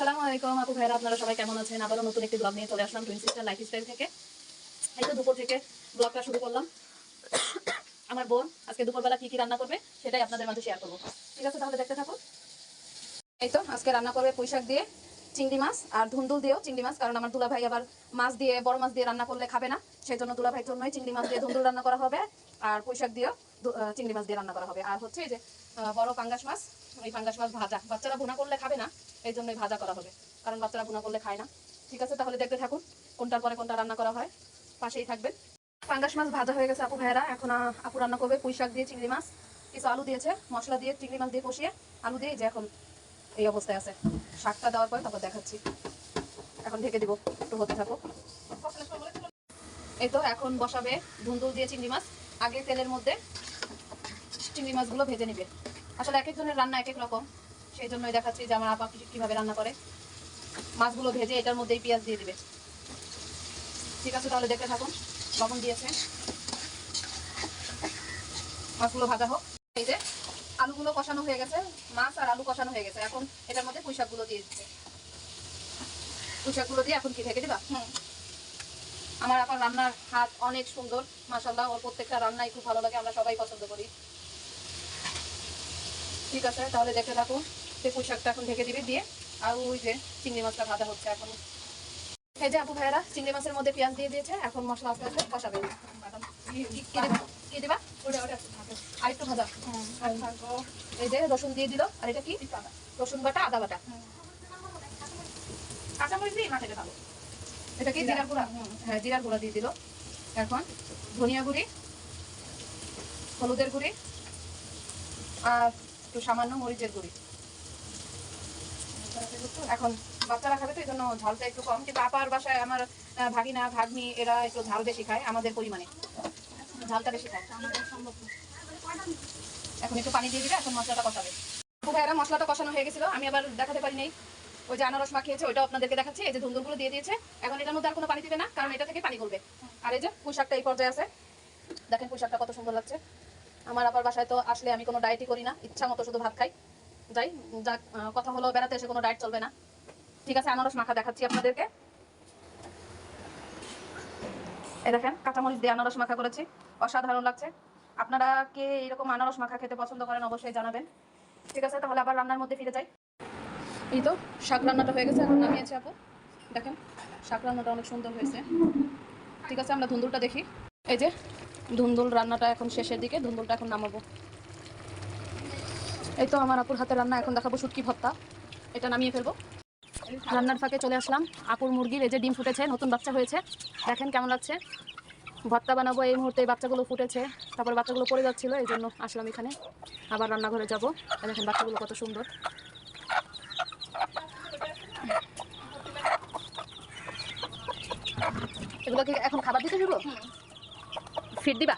আসসালামু আলাইকুম, আপু ভাইরা আপনারা সবাই কেমন আছেন? আবারও নতুন একটি ব্লগ নিয়ে চলে আসলাম টুইন সিস্টার লাইফ স্টাইল থেকে। এই তো দুপুর থেকে ব্লগটা শুরু করলাম। আমার বোন আজকে দুপুরবেলা কি কি রান্না করবে সেটাই আপনাদের শেয়ার করব। ঠিক আছে, তাহলে দেখতে থাকুন। এই তো, আজকে রান্না করবে পুঁইশাক দিয়ে চিংড়ি মাছ আর ধুন্দুল দিয়েও চিংড়ি মাছ, কারণ আমার দুলা ভাই আবার মাছ দিয়ে, বড় মাছ দিয়ে রান্না করলে খাবে না। সেই জন্য দুলা ভাইয়ের জন্যই চিংড়ি মাছ দিয়ে ধুন্দুল রান্না করা হবে আর পুঁইশাক দিয়েও চিংড়ি মাছ দিয়ে রান্না করা হবে। আর হচ্ছে যে বড় পাঙ্গাস মাছ, ওই পাঙ্গাস মাছ ভাজা। বাচ্চারা ভুনা করলে খাবে না এই জন্যই ভাজা করা হবে। কারণ বাচ্চারা ভুনা করলে খায় না। ঠিক আছে? তাহলে দেখতে থাকুন কোনটার পরে কোনটা রান্না করা হয়। পাশেই থাকবেন। পাঙ্গাস মাছ ভাজা হয়ে গেছে আপু ভাইয়েরা। এখন আপু রান্না করবে পুঁই শাক দিয়ে চিংড়ি মাছ। কিছু আলু দিয়েছে। মশলা দিয়ে চিংড়ি মাছ দিয়ে কষিয়ে আলু দিয়ে যে এখন এই অবস্থায় আছে। শাকটা দেওয়ার পরে তারপর দেখাচ্ছি। এখন ঢেকে দিব। একটু হতে থাকো এই তো এখন বসাবে ধুন্দুল দিয়ে চিংড়ি মাছ। আগে তেলের মধ্যে চিংড়ি মাছগুলো ভেজে নিবে। আসলে এক একজনের রান্না এক এক রকম। সেই জন্যই দেখাচ্ছি যে আমার আপা কীভাবে রান্না করে। মাছগুলো ভেজে এটার মধ্যেই পেঁয়াজ দিয়ে দিবে। ঠিক আছে তাহলে দেখতে থাকুন। লবণ দিয়েছে। মাছগুলো ভাজা হোক। এই যে আলুগুলো কষানো হয়ে গেছে। মাছ আর আলু কষানো হয়ে গেছে। এখন এটার মধ্যে পুঁইশাকগুলো দিয়ে দিচ্ছে। পুঁইশাকগুলো দিয়ে এখন কি ঢেকে দিবা? আমার আপার রান্নার হাত অনেক সুন্দর। মাসাল্লাহ ওর প্রত্যেকটা রান্নাই খুব ভালো লাগে। আমরা সবাই পছন্দ করি। ঠিক আছে তাহলে দেখতে থাকুন। সে পুঁইশাকটা এখন ঢেকে দিবে, দিয়ে আর ওই যে চিংড়ি মাছটা ভাজা হচ্ছে এখন। এই যে আপু ভাইয়েরা, চিংড়ি মাছের মধ্যে পেঁয়াজ দিয়ে দিয়েছে, এখন মশলা আস্তে আস্তে কষাবে। এই যে রসুন দিয়ে আর এটা কি? রসুন বাটা, আদা বাটা। ভালো। এটা কি? জিরার গুঁড়া। হ্যাঁ গুঁড়া দিয়ে দিল। এখন ধনিয়া গুঁড়ি, হলুদের গুঁড়ি, আর একটু সামান্য মরিচের গুঁড়ি। এখন বাচ্চারা খাবে তো এই জন্য ঝালটা একটু কম। কিন্তু আপার বাসায় আমার ভাগিনা, ভাগ্নি, এরা একটু ঝাল বেশি খায়, আমাদের পরিমাণে। ঝালটা বেশি খায়। এখন একটু পানি দিয়ে দিবে, এখন মশলাটা কষাবে। খুব মশলাটা কষানো হয়ে গেছিল, আমি আবার দেখাতে পারি নাই। ওই যে আনারস মাখিয়েছে ওইটা আপনাদেরকে দেখাচ্ছি, এই যে ধুন্দুরগুলো দিয়ে দিয়েছে। এখন এটার মধ্যে আর কোনো পানি দিবে না, কারণ এটা থেকে পানি গলবে। আর এই যে পুঁশাকটা এই পর্যায়ে আছে। দেখেন পুঁশাকটা কত সুন্দর লাগছে। আমার আবার বাসায় তো আসলে আমি কোনো ডায়েটই করি না, ইচ্ছা মতো শুধু ভাত খাই। যাই যাক কথা হলো, বেড়াতে এসে কোনো ডায়েট চলবে না। ঠিক আছে, আনারস মাখা দেখাচ্ছি আপনাদেরকে। এই দেখেন, কাঁচামরিচ দিয়ে আনারস মাখা করেছি। অসাধারণ লাগছে। আপনারা কে এরকম আনারস মাখা খেতে পছন্দ করেন অবশ্যই জানাবেন। ঠিক আছে, তাহলে আবার রান্নার মধ্যে ফিরে যাই। এই তো, শাক রান্নাটা হয়ে গেছে, এখন নামিয়েছি আপু। দেখেন, শাক রান্নাটা অনেক সুন্দর হয়েছে। ঠিক আছে, আমরা ধুন্দুলটা দেখি। এই যে, ধুন্দুল রান্নাটা এখন শেষের দিকে, ধুন্দুলটা এখন নামাবো। এই তো আমার আপুর হাতে রান্না এখন দেখাবো শুটকি ভর্তা। এটা নামিয়ে ফেলব। রান্নার ফাঁকে চলে আসলাম। আপুর মুরগির এই যে ডিম ফুটেছে নতুন বাচ্চা হয়েছে। দেখেন কেমন লাগছে। ভর্তা বানাবো এই মুহূর্তে বাচ্চাগুলো ফুটেছে। তারপর বাচ্চাগুলো পড়ে যাচ্ছিল এই জন্য আসলাম এখানে। আবার রান্নাঘরে যাব। দেখেন বাচ্চাগুলো কত সুন্দর। এগুলো কি এখন খাবার দিতে শুরু? ফিট দিবা?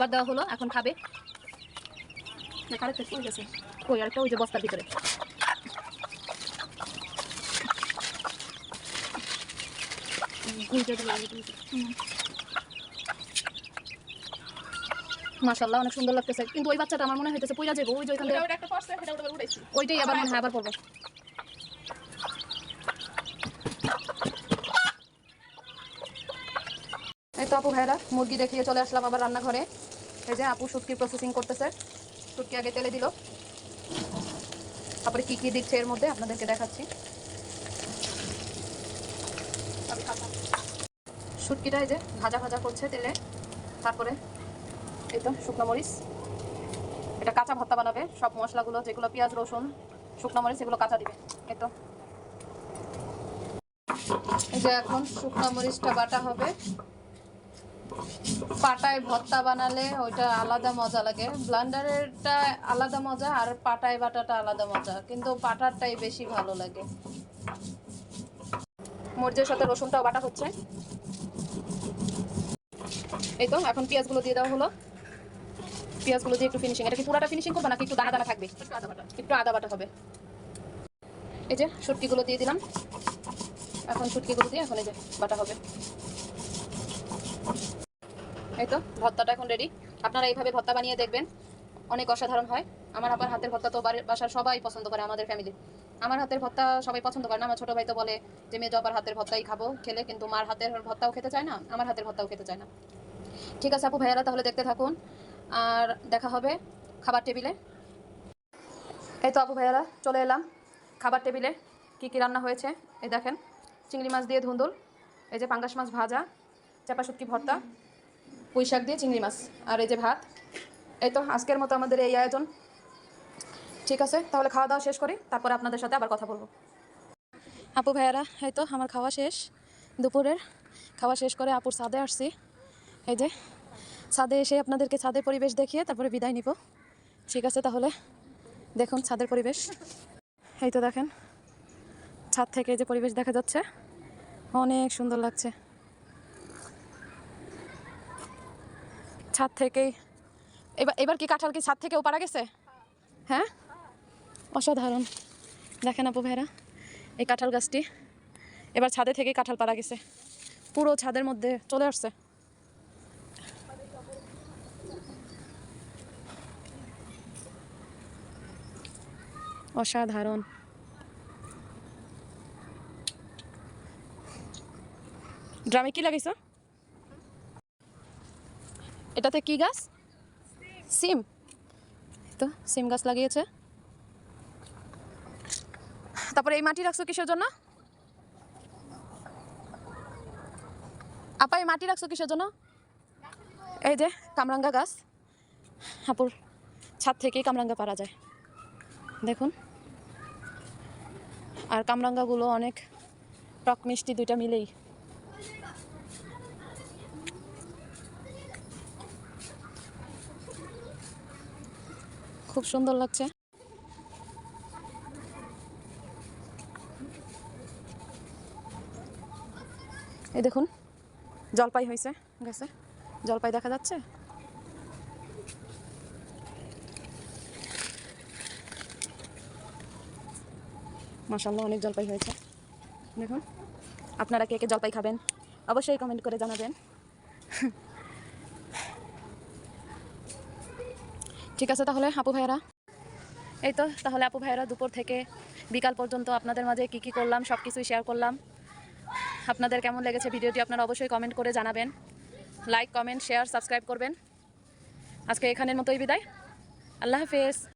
খাবার দেওয়া হলো এখন খাবে। গেছে। কই আরেকটা ওই যে বস্তার ভিতরে। মাশাল্লাহ অনেক সুন্দর লাগতেছে। কিন্তু ওই বাচ্চাটা আমার মনে হইতেছে পইরা যাব ওই যে ওইখান থেকে ওইটাই আবার মনে হয় আবার পড়ব। তো আপু ভাইরা মুরগি দেখিয়ে চলে আসলাম আবার রান্নাঘরে। এই যে আপু শুটকি প্রসেসিং করতেছে। শুটকি আগে তেলে দিল। তারপরে কি কি দিচ্ছে এর মধ্যে আপনাদেরকে দেখাচ্ছি। শুটকিটা এই যে ভাজা ভাজা করছে তেলে। তারপরে এই তো শুকনো মরিচ। এটা কাঁচা ভর্তা বানাবে। সব মশলাগুলো, যেগুলো পেঁয়াজ, রসুন, শুকনো মরিচ, এগুলো কাঁচা দিবে। এই তো। এই যে এখন শুকনো মরিচটা বাটা হবে। পাটায় ভর্তা বানালে ওইটা আলাদা মজা লাগে। ব্লান্ডারেরটা আলাদা মজা আর পাটায় বাটাটা আলাদা মজা কিন্তু পাটারটাই বেশি ভালো লাগে। মরিচের সাথে রসুনটাও বাটা হচ্ছে। এই তো এখন পেঁয়াজগুলো দিয়ে দেওয়া হলো। পেঁয়াজগুলো দিয়ে একটু ফিনিশিং এটা কি পুরাটা ফিনিশিং করবে নাকি একটু দানা দানা থাকবে? একটু আদা বাটা। একটু আদা বাটা হবে। এই যে শুটকিগুলো দিয়ে দিলাম। এখন শুটকিগুলো দিয়ে এখন এই যে বাটা হবে। এই তো, ভর্তাটা এখন রেডি আপনারা এইভাবে ভর্তা বানিয়ে দেখবেন। অনেক অসাধারণ হয়। আমার আপার হাতের ভর্তা তো বাসার সবাই পছন্দ করে, আমাদের ফ্যামিলি আমার হাতের ভর্তা সবাই পছন্দ করে না। আমার ছোটো ভাই তো বলে যে, মেজো আপার হাতের ভর্তাই খাব খেলে। কিন্তু মার হাতের ভর্তাও খেতে চায় না, আমার হাতের ভর্তাও খেতে চায় না। ঠিক আছে আপু ভাইয়ারা, তাহলে দেখতে থাকুন। আর দেখা হবে খাবার টেবিলে। এই তো আপু ভাইয়ারা, চলে এলাম খাবার টেবিলে। কি কি রান্না হয়েছে? এই দেখেন, চিংড়ি মাছ দিয়ে ধুন্দুল, এই যে পাঙ্গাস মাছ ভাজা চাপা শুটকি ভর্তা। পুঁই শাক দিয়ে চিংড়ি মাছ। আর এই যে ভাত, এই তো আজকের মতো আমাদের এই আয়োজন। ঠিক আছে, তাহলে খাওয়া দাওয়া শেষ করি, তারপরে আপনাদের সাথে আবার কথা বলব। আপু ভাইয়ারা, এই তো আমার খাওয়া শেষ, দুপুরের খাওয়া শেষ করে আপুর ছাদে আসছি। এই যে, ছাদে এসে আপনাদেরকে ছাদের পরিবেশ দেখিয়ে তারপরে বিদায় নিব। ঠিক আছে, তাহলে দেখুন ছাদের পরিবেশ। এই তো দেখেন, ছাদ থেকে যে পরিবেশ দেখা যাচ্ছে, অনেক সুন্দর লাগছে। ছাদ থেকেই। এবার এবার কি কাঁঠাল কি ছাদ থেকেও পারা গেছে? হ্যাঁ? অসাধারণ। দেখেন আপু ভাইরা, এই কাঁঠাল গাছটি। এবার ছাদে থেকে কাঁঠাল পারা গেছে। পুরো ছাদের মধ্যে চলে আসছে। অসাধারণ। ড্রামে কি লাগাইছ? এটাতে কি গাছ? সিম। তো, সিম গাছ লাগিয়েছে। তারপরে এই মাটি রাখছো কিসের জন্য? আপা, এই মাটি রাখছো কিসের জন্য? এই যে, কামরাঙ্গা গাছ। হাপুর ছাদ থেকেই কামরাঙ্গা পারা যায়। দেখুন। আর কামরাঙ্গাগুলো অনেক টক মিষ্টি দুইটা মিলেই খুব সুন্দর লাগছে। এই দেখুন, জলপাই হয়েছে, গেছে। জলপাই দেখা যাচ্ছে? মাসাল্লাহ অনেক জলপাই হয়েছে। দেখুন, আপনারা কে কে জলপাই খাবেন, অবশ্যই কমেন্ট করে জানাবেন। ঠিক আছে তাহলে, আপু ভাইয়েরা? এই তো, তাহলে আপু ভাইয়েরা, দুপুর থেকে বিকাল পর্যন্ত আপনাদের মাঝে কি কি করলাম সব কিছুই শেয়ার করলাম। আপনাদের কেমন লেগেছে ভিডিওটি আপনারা অবশ্যই কমেন্ট করে জানাবেন। লাইক কমেন্ট শেয়ার সাবস্ক্রাইব করবেন। আজকে এখানের মতোই বিদায়। আল্লাহ হাফেজ।